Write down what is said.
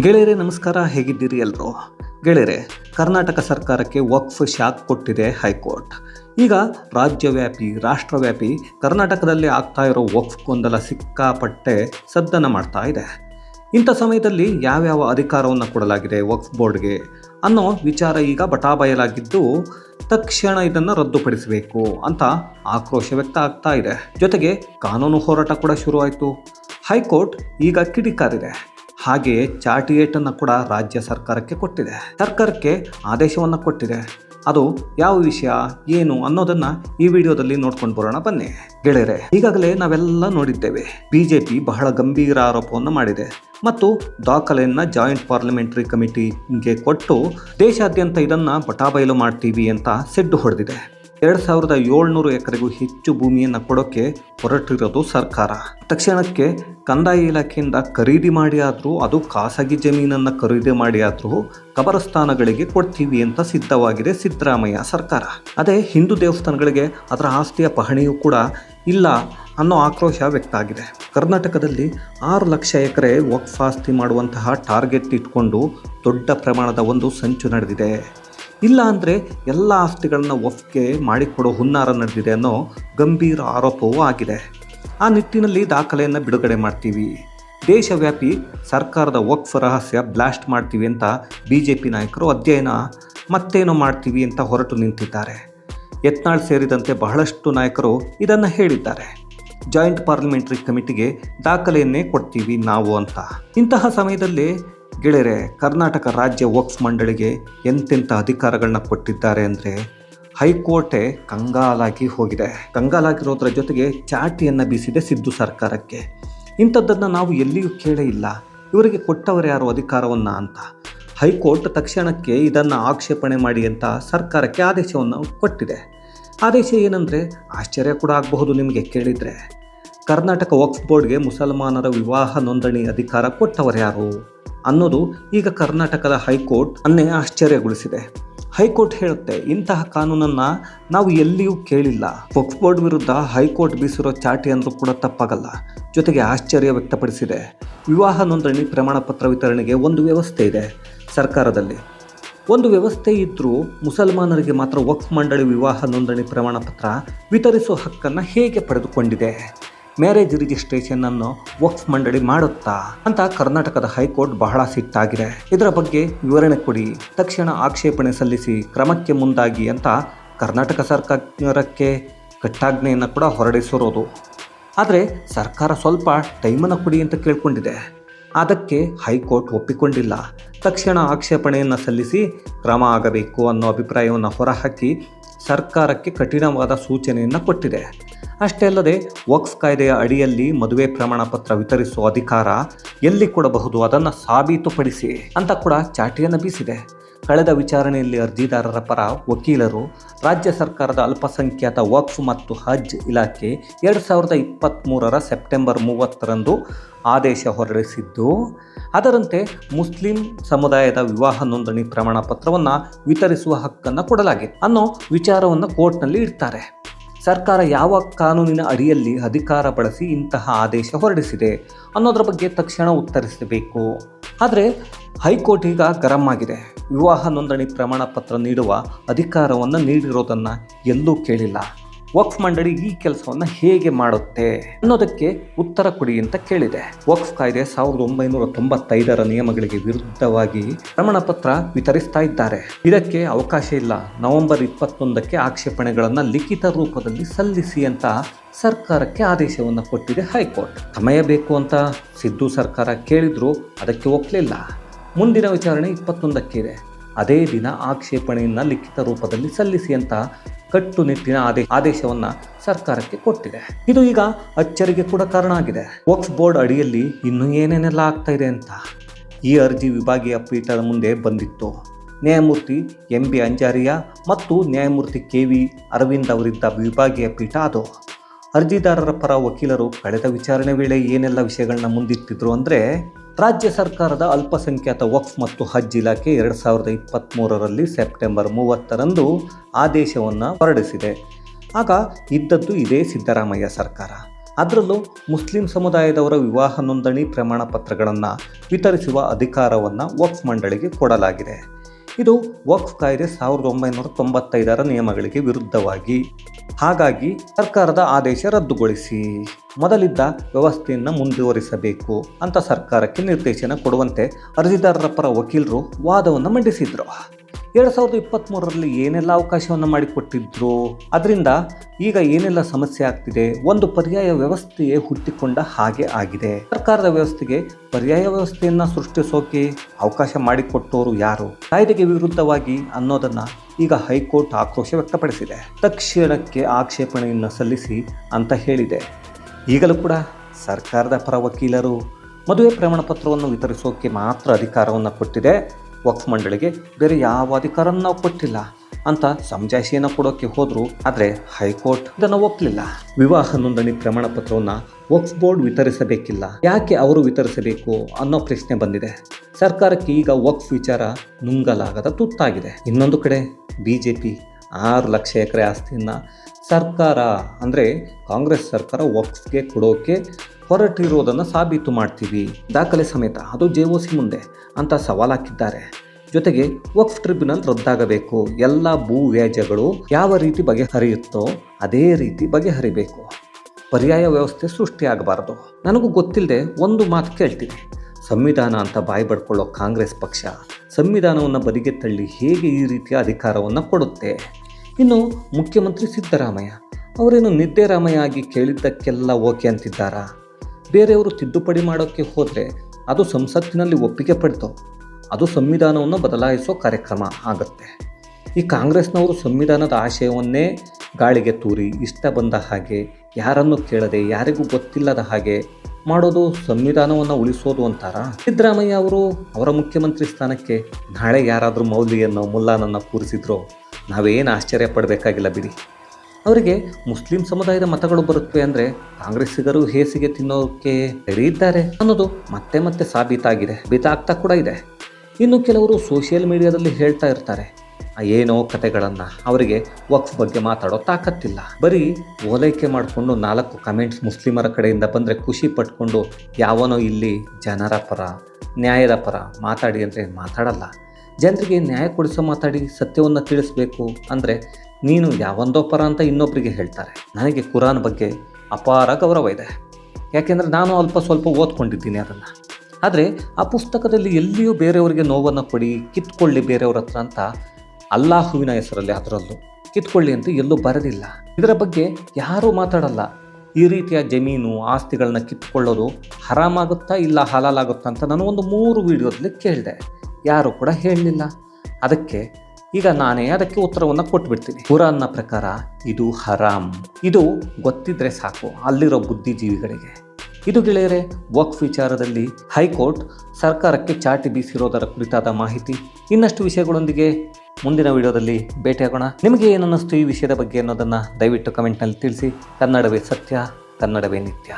ಗೆಳೆಯರೇ, ನಮಸ್ಕಾರ. ಹೇಗಿದ್ದೀರಿ ಎಲ್ಲರೂ ಗೆಳೆಯರೆ, ಕರ್ನಾಟಕ ಸರ್ಕಾರಕ್ಕೆ ವಕ್ಫ್ ಶಾಕ್ ಕೊಟ್ಟಿದೆ ಹೈಕೋರ್ಟ್. ಈಗ ರಾಜ್ಯವ್ಯಾಪಿ, ರಾಷ್ಟ್ರವ್ಯಾಪಿ ಕರ್ನಾಟಕದಲ್ಲಿ ಆಗ್ತಾ ಇರೋ ವಕ್ಫ್ ಗೊಂದಲ ಸಿಕ್ಕಾಪಟ್ಟೆ ಸದ್ದನ ಮಾಡ್ತಾ ಇದೆ. ಇಂಥ ಸಮಯದಲ್ಲಿ ಯಾವ್ಯಾವ ಅಧಿಕಾರವನ್ನು ಕೊಡಲಾಗಿದೆ ವಕ್ಫ್ ಬೋರ್ಡ್ಗೆ ಅನ್ನೋ ವಿಚಾರ ಈಗ ಬಟಾಬಯಲಾಗಿದ್ದು, ತಕ್ಷಣ ಇದನ್ನು ರದ್ದುಪಡಿಸಬೇಕು ಅಂತ ಆಕ್ರೋಶ ವ್ಯಕ್ತ ಆಗ್ತಾ ಇದೆ. ಜೊತೆಗೆ ಕಾನೂನು ಹೋರಾಟ ಕೂಡ ಶುರುವಾಯಿತು. ಹೈಕೋರ್ಟ್ ಈಗ ಕಿಡಿಕಾರಿದೆ. ಹಾಗೆಯೇ ಚಾಟಿ ಏಟನ್ನು ಕೂಡ ರಾಜ್ಯ ಸರ್ಕಾರಕ್ಕೆ ಕೊಟ್ಟಿದೆ. ಸರ್ಕಾರಕ್ಕೆ ಆದೇಶವನ್ನು ಕೊಟ್ಟಿದೆ. ಅದು ಯಾವ ವಿಷಯ, ಏನು ಅನ್ನೋದನ್ನ ಈ ವಿಡಿಯೋದಲ್ಲಿ ನೋಡ್ಕೊಂಡು ಬರೋಣ ಬನ್ನಿ. ಗೆಳೆಯರೆ, ಈಗಾಗಲೇ ನಾವೆಲ್ಲ ನೋಡಿದ್ದೇವೆ. ಬಿಜೆಪಿ ಬಹಳ ಗಂಭೀರ ಆರೋಪವನ್ನು ಮಾಡಿದೆ. ಮತ್ತು ದಾಖಲೆಯನ್ನ ಜಾಯಿಂಟ್ ಪಾರ್ಲಿಮೆಂಟರಿ ಕಮಿಟಿಗೆ ಕೊಟ್ಟು ದೇಶಾದ್ಯಂತ ಇದನ್ನ ಬಟಾಬಯಲು ಮಾಡ್ತೀವಿ ಅಂತ ಸೆಡ್ಡು ಹೊಡೆದಿದೆ. ಎರಡು ಸಾವಿರದ ಏಳ್ನೂರು ಎಕರೆಗೂ ಹೆಚ್ಚು ಭೂಮಿಯನ್ನು ಕೊಡೋಕ್ಕೆ ಹೊರಟಿರೋದು ಸರ್ಕಾರ. ತಕ್ಷಣಕ್ಕೆ ಕಂದಾಯ ಇಲಾಖೆಯಿಂದ ಖರೀದಿ ಮಾಡಿ ಆದರೂ ಅದು ಖಾಸಗಿ ಜಮೀನನ್ನು ಖರೀದಿ ಮಾಡಿ ಆದರೂ ಕಬರಸ್ಥಾನಗಳಿಗೆ ಕೊಡ್ತೀವಿ ಅಂತ ಸಿದ್ಧವಾಗಿದೆ ಸಿದ್ದರಾಮಯ್ಯ ಸರ್ಕಾರ. ಅದೇ ಹಿಂದೂ ದೇವಸ್ಥಾನಗಳಿಗೆ ಅದರ ಆಸ್ತಿಯ ಪಹಣಿಯೂ ಕೂಡ ಇಲ್ಲ ಅನ್ನೋ ಆಕ್ರೋಶ ವ್ಯಕ್ತ ಆಗಿದೆ. ಕರ್ನಾಟಕದಲ್ಲಿ ಆರು ಲಕ್ಷ ಎಕರೆ ವಕ್ಫಾಸ್ತಿ ಮಾಡುವಂತಹ ಟಾರ್ಗೆಟ್ ಇಟ್ಕೊಂಡು ದೊಡ್ಡ ಪ್ರಮಾಣದ ಒಂದು ಸಂಚು ನಡೆದಿದೆ. ಇಲ್ಲ ಅಂದರೆ ಎಲ್ಲ ಆಸ್ತಿಗಳನ್ನ ಒಫ್ಗೆ ಮಾಡಿಕೊಡೋ ಹುನ್ನಾರ ನಡೆದಿದೆ ಅನ್ನೋ ಗಂಭೀರ ಆರೋಪವೂ ಆಗಿದೆ. ಆ ನಿಟ್ಟಿನಲ್ಲಿ ದಾಖಲೆಯನ್ನು ಬಿಡುಗಡೆ ಮಾಡ್ತೀವಿ. ದೇಶವ್ಯಾಪಿ ಸರ್ಕಾರದ ವಕ್ಫ್ ರಹಸ್ಯ ಬ್ಲಾಸ್ಟ್ ಮಾಡ್ತೀವಿ ಅಂತ ಬಿ ಜೆ ಪಿ ನಾಯಕರು ಅಧ್ಯಯನ ಮತ್ತೇನೋ ಮಾಡ್ತೀವಿ ಅಂತ ಹೊರಟು ನಿಂತಿದ್ದಾರೆ. ಯತ್ನಾಳ್ ಸೇರಿದಂತೆ ಬಹಳಷ್ಟು ನಾಯಕರು ಇದನ್ನು ಹೇಳಿದ್ದಾರೆ. ಜಾಯಿಂಟ್ ಪಾರ್ಲಿಮೆಂಟರಿ ಕಮಿಟಿಗೆ ದಾಖಲೆಯನ್ನೇ ಕೊಡ್ತೀವಿ ನಾವು ಅಂತ. ಇಂತಹ ಸಮಯದಲ್ಲಿ ಗೆಳೆಯರೆ, ಕರ್ನಾಟಕ ರಾಜ್ಯ ವಕ್ಫ್ ಮಂಡಳಿಗೆ ಎಂತೆಂಥ ಅಧಿಕಾರಗಳನ್ನ ಕೊಟ್ಟಿದ್ದಾರೆ ಅಂದರೆ ಹೈಕೋರ್ಟೆ ಕಂಗಾಲಾಗಿ ಹೋಗಿದೆ. ಕಂಗಾಲಾಗಿರೋದ್ರ ಜೊತೆಗೆ ಚಾಟಿಯನ್ನು ಬೀಸಿದೆ ಸಿದ್ದು ಸರ್ಕಾರಕ್ಕೆ. ಇಂಥದ್ದನ್ನು ನಾವು ಎಲ್ಲಿಯೂ ಕೇಳೇ ಇಲ್ಲ. ಇವರಿಗೆ ಕೊಟ್ಟವರು ಯಾರು ಅಧಿಕಾರವನ್ನು ಅಂತ? ಹೈಕೋರ್ಟ್ ತಕ್ಷಣಕ್ಕೆ ಇದನ್ನು ಆಕ್ಷೇಪಣೆ ಮಾಡಿ ಅಂತ ಸರ್ಕಾರಕ್ಕೆ ಆದೇಶವನ್ನು ಕೊಟ್ಟಿದೆ. ಆದೇಶ ಏನಂದರೆ ಆಶ್ಚರ್ಯ ಕೂಡ ಆಗಬಹುದು ನಿಮಗೆ ಕೇಳಿದರೆ. ಕರ್ನಾಟಕ ವಕ್ಫ್ ಬೋರ್ಡ್ಗೆ ಮುಸಲ್ಮಾನರ ವಿವಾಹ ನೋಂದಣಿ ಅಧಿಕಾರ ಕೊಟ್ಟವರು ಯಾರು? ಅನ್ನೋದು ಈಗ ಕರ್ನಾಟಕದ ಹೈಕೋರ್ಟ್ ಅನ್ನೇ ಆಶ್ಚರ್ಯಗೊಳಿಸಿದೆ. ಹೈಕೋರ್ಟ್ ಹೇಳುತ್ತೆ, ಇಂತಹ ಕಾನೂನನ್ನು ನಾವು ಎಲ್ಲಿಯೂ ಕೇಳಿಲ್ಲ. ವಕ್ಫ್ ಬೋರ್ಡ್ ವಿರುದ್ಧ ಹೈಕೋರ್ಟ್ ಬೀಸಿರೋ ಚಾಟಿ ಅಂದರೂ ಕೂಡ ತಪ್ಪಾಗಲ್ಲ. ಜೊತೆಗೆ ಆಶ್ಚರ್ಯ ವ್ಯಕ್ತಪಡಿಸಿದೆ. ವಿವಾಹ ನೋಂದಣಿ ಪ್ರಮಾಣ ಪತ್ರ ವಿತರಣೆಗೆ ಒಂದು ವ್ಯವಸ್ಥೆ ಇದೆ ಸರ್ಕಾರದಲ್ಲಿ. ಒಂದು ವ್ಯವಸ್ಥೆ ಇದ್ದರೂ ಮುಸಲ್ಮಾನರಿಗೆ ಮಾತ್ರ ವಕ್ಫ್ ಮಂಡಳಿ ವಿವಾಹ ನೋಂದಣಿ ಪ್ರಮಾಣ ಪತ್ರ ವಿತರಿಸುವ ಹಕ್ಕನ್ನು ಹೇಗೆ ಪಡೆದುಕೊಂಡಿದೆ? ಮ್ಯಾರೇಜ್ ರಿಜಿಸ್ಟ್ರೇಷನ್ ಅನ್ನು ವಕ್ಫ್ ಮಂಡಳಿ ಮಾಡುತ್ತಾ? ಅಂತ ಕರ್ನಾಟಕದ ಹೈಕೋರ್ಟ್ ಬಹಳ ಸಿಟ್ಟಾಗಿದೆ. ಇದರ ಬಗ್ಗೆ ವಿವರಣೆ ಕೊಡಿ. ತಕ್ಷಣ ಆಕ್ಷೇಪಣೆ ಸಲ್ಲಿಸಿ ಕ್ರಮಕ್ಕೆ ಮುಂದಾಗಿ ಅಂತ ಕರ್ನಾಟಕ ಸರ್ಕಾರಕ್ಕೆ ಕಟ್ಟಾಜ್ಞೆಯನ್ನು ಕೂಡ ಹೊರಡಿಸಿರೋದು. ಆದರೆ ಸರ್ಕಾರ ಸ್ವಲ್ಪ ಟೈಮನ್ನು ಕೊಡಿ ಅಂತ ಕೇಳ್ಕೊಂಡಿದೆ. ಅದಕ್ಕೆ ಹೈಕೋರ್ಟ್ ಒಪ್ಪಿಕೊಂಡಿಲ್ಲ. ತಕ್ಷಣ ಆಕ್ಷೇಪಣೆಯನ್ನು ಸಲ್ಲಿಸಿ ಕ್ರಮ ಆಗಬೇಕು ಅನ್ನೋ ಅಭಿಪ್ರಾಯವನ್ನು ಹೊರಹಾಕಿ ಸರ್ಕಾರಕ್ಕೆ ಕಠಿಣವಾದ ಸೂಚನೆಯನ್ನು ಕೊಟ್ಟಿದೆ. ಅಷ್ಟೇ ಅಲ್ಲದೆ ವಕ್ಸ್ ಕಾಯ್ದೆಯ ಅಡಿಯಲ್ಲಿ ಮದುವೆ ಪ್ರಮಾಣ ಪತ್ರ ವಿತರಿಸುವ ಅಧಿಕಾರ ಎಲ್ಲಿ ಕೊಡಬಹುದು ಅದನ್ನು ಸಾಬೀತುಪಡಿಸಿ ಅಂತ ಕೂಡ ಚಾಟಿಯನ್ನು ಬೀಸಿದೆ. ಕಳೆದ ವಿಚಾರಣೆಯಲ್ಲಿ ಅರ್ಜಿದಾರರ ಪರ ವಕೀಲರು, ರಾಜ್ಯ ಸರ್ಕಾರದ ಅಲ್ಪಸಂಖ್ಯಾತ ವಕ್ಫ್ ಮತ್ತು ಹಜ್ ಇಲಾಖೆ ಎರಡು ಸಾವಿರದ ಇಪ್ಪತ್ತ್ಮೂರರ ಸೆಪ್ಟೆಂಬರ್ ಮೂವತ್ತರಂದು ಆದೇಶ ಹೊರಡಿಸಿದ್ದು, ಅದರಂತೆ ಮುಸ್ಲಿಂ ಸಮುದಾಯದ ವಿವಾಹ ನೋಂದಣಿ ಪ್ರಮಾಣ ಪತ್ರವನ್ನು ವಿತರಿಸುವ ಹಕ್ಕನ್ನು ಕೊಡಲಾಗಿದೆ ಅನ್ನೋ ವಿಚಾರವನ್ನು ಕೋರ್ಟ್ನಲ್ಲಿ ಇಡ್ತಾರೆ. ಸರ್ಕಾರ ಯಾವ ಕಾನೂನಿನ ಅಡಿಯಲ್ಲಿ ಅಧಿಕಾರ ಬಳಸಿ ಇಂತಹ ಆದೇಶ ಹೊರಡಿಸಿದೆ ಅನ್ನೋದ್ರ ಬಗ್ಗೆ ತಕ್ಷಣ ಉತ್ತರಿಸಬೇಕು. ಆದರೆ ಹೈಕೋರ್ಟ್ ಈಗ ಗರಂ ಆಗಿದೆ. ವಿವಾಹ ನೋಂದಣಿ ಪ್ರಮಾಣ ಪತ್ರ ನೀಡುವ ಅಧಿಕಾರವನ್ನು ನೀಡಿರೋದನ್ನು ಎಲ್ಲೂ ಕೇಳಿಲ್ಲ. ವಕ್ಫ್ ಮಂಡಳಿ ಈ ಕೆಲಸವನ್ನು ಹೇಗೆ ಮಾಡುತ್ತೆ ಅನ್ನೋದಕ್ಕೆ ಉತ್ತರ ಕೊಡಿ ಅಂತ ಕೇಳಿದೆ. ವಕ್ಫ್ ಕಾಯ್ದೆ ಸಾವಿರದ ಒಂಬೈನೂರ ತೊಂಬತ್ತೈದರ ನಿಯಮಗಳಿಗೆ ವಿರುದ್ಧವಾಗಿ ಪ್ರಮಾಣ ಪತ್ರ ವಿತರಿಸ್ತಾ ಇದ್ದಾರೆ. ಇದಕ್ಕೆ ಅವಕಾಶ ಇಲ್ಲ. ನವೆಂಬರ್ ಇಪ್ಪತ್ತೊಂದಕ್ಕೆ ಆಕ್ಷೇಪಣೆಗಳನ್ನು ಲಿಖಿತ ರೂಪದಲ್ಲಿ ಸಲ್ಲಿಸಿ ಅಂತ ಸರ್ಕಾರಕ್ಕೆ ಆದೇಶವನ್ನು ಕೊಟ್ಟಿದೆ ಹೈಕೋರ್ಟ್. ಸಮಯ ಬೇಕು ಅಂತ ಸಿದ್ದು ಸರ್ಕಾರ ಕೇಳಿದ್ರು ಅದಕ್ಕೆ ಒಪ್ಪಲಿಲ್ಲ ಮುಂದಿನ ವಿಚಾರಣೆ ಇಪ್ಪತ್ತೊಂದಕ್ಕಿದೆ ಅದೇ ದಿನ ಆಕ್ಷೇಪಣೆಯನ್ನು ಲಿಖಿತ ರೂಪದಲ್ಲಿ ಸಲ್ಲಿಸಿ ಅಂತ ಕಟ್ಟುನಿಟ್ಟಿನ ಆದೇ ಆದೇಶವನ್ನು ಸರ್ಕಾರಕ್ಕೆ ಕೊಟ್ಟಿದೆ. ಇದು ಈಗ ಅಚ್ಚರಿಗೆ ಕೂಡ ಕಾರಣ ಆಗಿದೆ. ವಕ್ಫ್ ಬೋರ್ಡ್ ಅಡಿಯಲ್ಲಿ ಇನ್ನೂ ಏನೇನೆಲ್ಲ ಆಗ್ತಾ ಇದೆ ಅಂತ? ಈ ಅರ್ಜಿ ವಿಭಾಗೀಯ ಪೀಠದ ಮುಂದೆ ಬಂದಿತ್ತು. ನ್ಯಾಯಮೂರ್ತಿ ಎಂ ಬಿ ಅಂಜಾರಿಯಾ ಮತ್ತು ನ್ಯಾಯಮೂರ್ತಿ ಕೆ ವಿ ಅರವಿಂದ್ ಅವರಿದ್ದ ವಿಭಾಗೀಯ ಪೀಠ ಅದು. ಅರ್ಜಿದಾರರ ಪರ ವಕೀಲರು ಕಳೆದ ವಿಚಾರಣೆ ವೇಳೆ ಏನೆಲ್ಲ ವಿಷಯಗಳನ್ನ ಮುಂದಿಟ್ಟಿದ್ರು ಅಂದರೆ ರಾಜ್ಯ ಸರ್ಕಾರದ ಅಲ್ಪಸಂಖ್ಯಾತ ವಕ್ಫ್ ಮತ್ತು ಹಜ್ ಇಲಾಖೆ ಎರಡು ಸಾವಿರದ ಇಪ್ಪತ್ತ್ಮೂರರಲ್ಲಿ ಸೆಪ್ಟೆಂಬರ್ ಮೂವತ್ತರಂದು ಆದೇಶವನ್ನು ಹೊರಡಿಸಿದೆ. ಆಗ ಇದ್ದದ್ದು ಇದೇ ಸಿದ್ದರಾಮಯ್ಯ ಸರ್ಕಾರ. ಅದರಲ್ಲೂ ಮುಸ್ಲಿಂ ಸಮುದಾಯದವರ ವಿವಾಹ ನೋಂದಣಿ ಪ್ರಮಾಣ ಪತ್ರಗಳನ್ನು ವಿತರಿಸುವ ಅಧಿಕಾರವನ್ನು ವಕ್ಫ್ ಮಂಡಳಿಗೆ ಕೊಡಲಾಗಿದೆ. ಇದು ವಕ್ಫ್ ಕಾಯ್ದೆ ಸಾವಿರದ ಒಂಬೈನೂರ ತೊಂಬತ್ತೈದರ ನಿಯಮಗಳಿಗೆ ವಿರುದ್ಧವಾಗಿ. ಹಾಗಾಗಿ ಸರ್ಕಾರದ ಆದೇಶ ರದ್ದುಗೊಳಿಸಿ. ಮೊದಲಿದ್ದ ವ್ಯವಸ್ಥೆಯನ್ನು ಮುಂದುವರಿಸಬೇಕು ಅಂತ ಸರ್ಕಾರಕ್ಕೆ ನಿರ್ದೇಶನ ಕೊಡುವಂತೆ ಅರ್ಜಿದಾರರ ಪರ ವಕೀಲರು ವಾದವನ್ನು ಮಂಡಿಸಿದ್ರು. ಎರಡು ಸಾವಿರದ ಇಪ್ಪತ್ತ್ಮೂರರಲ್ಲಿ ಏನೆಲ್ಲ ಅವಕಾಶವನ್ನು ಮಾಡಿಕೊಟ್ಟಿದ್ರು? ಅದರಿಂದ ಈಗ ಏನೆಲ್ಲ ಸಮಸ್ಯೆ ಆಗ್ತಿದೆ? ಒಂದು ಪರ್ಯಾಯ ವ್ಯವಸ್ಥೆಯೇ ಹುಟ್ಟಿಕೊಂಡ ಹಾಗೆ ಆಗಿದೆ. ಸರ್ಕಾರದ ವ್ಯವಸ್ಥೆಗೆ ಪರ್ಯಾಯ ವ್ಯವಸ್ಥೆಯನ್ನು ಸೃಷ್ಟಿಸೋಕೆ ಅವಕಾಶ ಮಾಡಿಕೊಟ್ಟವರು ಯಾರು? ಕಾಯ್ದೆಗೆ ವಿರುದ್ಧವಾಗಿ ಅನ್ನೋದನ್ನು ಈಗ ಹೈಕೋರ್ಟ್ ಆಕ್ರೋಶ ವ್ಯಕ್ತಪಡಿಸಿದೆ. ತಕ್ಷಣಕ್ಕೆ ಆಕ್ಷೇಪಣೆಯನ್ನು ಸಲ್ಲಿಸಿ ಅಂತ ಹೇಳಿದೆ. ಈಗಲೂ ಕೂಡ ಸರ್ಕಾರದ ಪರ ವಕೀಲರು ಮದುವೆ ಪ್ರಮಾಣ ಪತ್ರವನ್ನು ವಿತರಿಸೋಕೆ ಮಾತ್ರ ಅಧಿಕಾರವನ್ನು ಕೊಟ್ಟಿದೆ. ವಕ್ಫ್ ಮಂಡಳಿಗೆ ಬೇರೆ ಯಾವ ಅಧಿಕಾರನ ನಾವು ಕೊಟ್ಟಿಲ್ಲ ಅಂತ ಸಮಜಾಯಿಷಿಯನ್ನು ಕೊಡೋಕ್ಕೆ ಹೋದರೂ, ಆದರೆ ಹೈಕೋರ್ಟ್ ಇದನ್ನು ಒಪ್ಪಲಿಲ್ಲ ವಿವಾಹ ನೋಂದಣಿ ಪ್ರಮಾಣ ಪತ್ರವನ್ನು ವಕ್ಫ್ ಬೋರ್ಡ್ ವಿತರಿಸಬೇಕಿಲ್ಲ. ಯಾಕೆ ಅವರು ವಿತರಿಸಬೇಕು ಅನ್ನೋ ಪ್ರಶ್ನೆ ಬಂದಿದೆ. ಸರ್ಕಾರಕ್ಕೆ ಈಗ ವಕ್ಫ್ ವಿಚಾರ ನುಂಗಲಾಗದ ತುತ್ತಾಗಿದೆ. ಇನ್ನೊಂದು ಕಡೆ ಬಿ ಜೆ ಪಿ ಆರು ಲಕ್ಷ ಎಕರೆ ಆಸ್ತಿಯನ್ನು ಸರ್ಕಾರ, ಅಂದರೆ ಕಾಂಗ್ರೆಸ್ ಸರ್ಕಾರ ವಕ್ಫ್ಗೆ ಕೊಡೋಕೆ ಹೊರಟಿರೋದನ್ನು ಸಾಬೀತು ಮಾಡ್ತೀವಿ. ದಾಖಲೆ ಸಮೇತ ಅದು ಜೆ ಒ ಸಿ ಮುಂದೆ ಅಂತ ಸವಾಲಾಕಿದ್ದಾರೆ. ಜೊತೆಗೆ ವಕ್ಫ್ ಟ್ರಿಬ್ಯುನಲ್ ರದ್ದಾಗಬೇಕು. ಎಲ್ಲ ಭೂ ವ್ಯಾಜ್ಯಗಳು ಯಾವ ರೀತಿ ಬಗೆಹರಿಯುತ್ತೋ ಅದೇ ರೀತಿ ಬಗೆಹರಿಬೇಕು. ಪರ್ಯಾಯ ವ್ಯವಸ್ಥೆ ಸೃಷ್ಟಿಯಾಗಬಾರದು ನನಗೂ ಗೊತ್ತಿಲ್ಲದೆ ಒಂದು ಮಾತು ಕೇಳ್ತೀನಿ. ಸಂವಿಧಾನ ಅಂತ ಬಾಯಿ ಬಡ್ಕೊಳ್ಳೋ ಕಾಂಗ್ರೆಸ್ ಪಕ್ಷ ಸಂವಿಧಾನವನ್ನು ಬದಿಗೆ ತಳ್ಳಿ ಹೇಗೆ ಈ ರೀತಿಯ ಅಧಿಕಾರವನ್ನು ಕೊಡುತ್ತೆ? ಇನ್ನು ಮುಖ್ಯಮಂತ್ರಿ ಸಿದ್ದರಾಮಯ್ಯ, ಅವರೇನು ನಿದ್ದೆರಾಮಯ್ಯ ಆಗಿ ಕೇಳಿದ್ದಕ್ಕೆಲ್ಲ ಓಕೆ ಅಂತಿದ್ದಾರಾ? ಬೇರೆಯವರು ತಿದ್ದುಪಡಿ ಮಾಡೋಕ್ಕೆ ಹೋದರೆ ಅದು ಸಂಸತ್ತಿನಲ್ಲಿ ಒಪ್ಪಿಗೆ ಪಡೆದು ಅದು ಸಂವಿಧಾನವನ್ನು ಬದಲಾಯಿಸೋ ಕಾರ್ಯಕ್ರಮ ಆಗುತ್ತೆ. ಈ ಕಾಂಗ್ರೆಸ್ನವರು ಸಂವಿಧಾನದ ಆಶಯವನ್ನೇ ಗಾಳಿಗೆ ತೂರಿ ಇಷ್ಟ ಬಂದ ಹಾಗೆ, ಯಾರನ್ನು ಕೇಳದೆ ಯಾರಿಗೂ ಗೊತ್ತಿಲ್ಲದ ಹಾಗೆ ಮಾಡೋದು ಸಂವಿಧಾನವನ್ನು ಉಳಿಸೋದು ಅಂತಾರ? ಸಿದ್ದರಾಮಯ್ಯ ಅವರು ಅವರ ಮುಖ್ಯಮಂತ್ರಿ ಸ್ಥಾನಕ್ಕೆ ನಾಳೆ ಯಾರಾದರೂ ಮೌಲ್ಯನ್ನು ಮುಲ್ಲಾನನ್ನು ಕೂರಿಸಿದ್ರು ನಾವೇನು ಆಶ್ಚರ್ಯ ಪಡಬೇಕಾಗಿಲ್ಲ ಬಿಡಿ. ಅವರಿಗೆ ಮುಸ್ಲಿಂ ಸಮುದಾಯದ ಮತಗಳು ಬರುತ್ತವೆ ಅಂದರೆ ಕಾಂಗ್ರೆಸ್ಸಿಗರು ಹೇಸಿಗೆ ತಿನ್ನೋಕೆ ತೆರೆಯಿದ್ದಾರೆ ಅನ್ನೋದು ಮತ್ತೆ ಮತ್ತೆ ಸಾಬೀತಾಗಿದೆ. ಸಾಬೀತಾಗ್ತಾ ಕೂಡ ಇದೆ. ಇನ್ನು ಕೆಲವರು ಸೋಷಿಯಲ್ ಮೀಡಿಯಾದಲ್ಲಿ ಹೇಳ್ತಾ ಇರ್ತಾರೆ, ಏನೋ ಕತೆಗಳನ್ನು. ಅವರಿಗೆ ವಕ್ಸ್ ಬಗ್ಗೆ ಮಾತಾಡೋ ತಾಕತ್ತಿಲ್ಲ. ಬರೀ ಓಲೈಕೆ ಮಾಡಿಕೊಂಡು ನಾಲ್ಕು ಕಮೆಂಟ್ಸ್ ಮುಸ್ಲಿಮರ ಕಡೆಯಿಂದ ಬಂದರೆ ಖುಷಿ ಪಟ್ಕೊಂಡು, ಯಾವನೋ ಇಲ್ಲಿ ಜನರ ಪರ, ನ್ಯಾಯದ ಪರ ಮಾತಾಡಿ ಅಂದರೆ ಮಾತಾಡಲ್ಲ. ಜನರಿಗೆ ನ್ಯಾಯ ಕೊಡಿಸೋ ಮಾತಾಡಿ ಸತ್ಯವನ್ನು ತಿಳಿಸ್ಬೇಕು ಅಂದರೆ ನೀನು ಯಾವೊಂದೋ ಪರ ಅಂತ ಇನ್ನೊಬ್ಬರಿಗೆ ಹೇಳ್ತಾರೆ. ನನಗೆ ಕುರಾನ್ ಬಗ್ಗೆ ಅಪಾರ ಗೌರವ ಇದೆ. ಯಾಕೆಂದರೆ ನಾನು ಅಲ್ಪ ಸ್ವಲ್ಪ ಓದ್ಕೊಂಡಿದ್ದೀನಿ ಅದನ್ನು. ಆದರೆ ಆ ಪುಸ್ತಕದಲ್ಲಿ ಎಲ್ಲಿಯೂ ಬೇರೆಯವರಿಗೆ ನೋವನ್ನು ಕೊಡಿ, ಕಿತ್ಕೊಳ್ಳಿ ಬೇರೆಯವ್ರ ಹತ್ರ ಅಂತ ಅಲ್ಲಾಹುವಿನ ಹೆಸರಲ್ಲಿ ಅದರಲ್ಲೂ. ಕಿತ್ಕೊಳ್ಳಿ ಅಂತ ಎಲ್ಲೂ ಬರೆದಿಲ್ಲ. ಇದರ ಬಗ್ಗೆ ಯಾರೂ ಮಾತಾಡಲ್ಲ. ಈ ರೀತಿಯ ಜಮೀನು ಆಸ್ತಿಗಳನ್ನ ಕಿತ್ಕೊಳ್ಳೋದು ಹರಾಮಾಗುತ್ತಾ ಇಲ್ಲ ಹಲಾಲಾಗುತ್ತಾ ಅಂತ ನಾನು ಒಂದು ಮೂರು ವಿಡಿಯೋದಲ್ಲಿ ಕೇಳಿದೆ. ಯಾರೂ ಕೂಡ ಹೇಳಲಿಲ್ಲ. ಅದಕ್ಕೆ ಈಗ ನಾನೇ ಅದಕ್ಕೆ ಉತ್ತರವನ್ನು ಕೊಟ್ಬಿಡ್ತೀನಿ. ಕುರಾನ್ನ ಪ್ರಕಾರ ಇದು ಹರಾಮ್. ಇದು ಗೊತ್ತಿದ್ರೆ ಸಾಕು ಅಲ್ಲಿರೋ ಬುದ್ಧಿಜೀವಿಗಳಿಗೆ. ಇದು ಗೆಳೆಯರೆ, ವಕ್ಫ್ ವಿಚಾರದಲ್ಲಿ ಹೈಕೋರ್ಟ್ ಸರ್ಕಾರಕ್ಕೆ ಚಾಟಿ ಬೀಸಿರೋದರ ಕುರಿತಾದ ಮಾಹಿತಿ. ಇನ್ನಷ್ಟು ವಿಷಯಗಳೊಂದಿಗೆ ಮುಂದಿನ ವಿಡಿಯೋದಲ್ಲಿ ಭೇಟಿಯಾಗೋಣ. ನಿಮಗೆ ಏನನ್ನಿಸ್ತು ಈ ವಿಷಯದ ಬಗ್ಗೆ ಅನ್ನೋದನ್ನು ದಯವಿಟ್ಟು ಕಮೆಂಟ್ನಲ್ಲಿ ತಿಳಿಸಿ. ಕನ್ನಡವೇ ಸತ್ಯ, ಕನ್ನಡವೇ ನಿತ್ಯ.